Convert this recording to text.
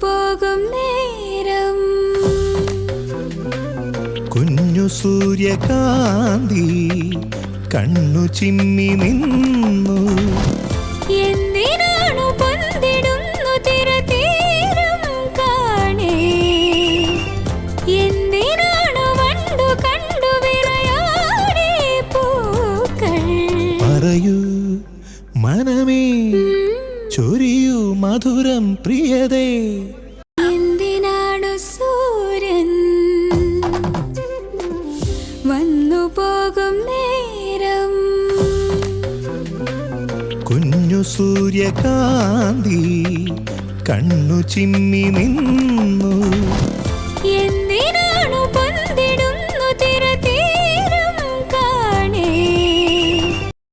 പോകും നേരം. കുഞ്ഞു സൂര്യകാന്തി കണ്ണു ചിമ്മി നിന്നു. എന്തിനാണു പൊന്തിടുന്നു തിരതീരം കാണേ? എന്തിനാണു വണ്ടു കണ്ടു വിളയാടേ പൂക്കൾ? പറയൂ മനമേ ചൊരിയൂ. മധുരം പ്രിയതേ. എന്തിനാണു സൂര്യൻ വന്നു പോകും നേരം? കുഞ്ഞു സൂര്യകാന്തി കണ്ണു ചിമ്മി നിന്നു.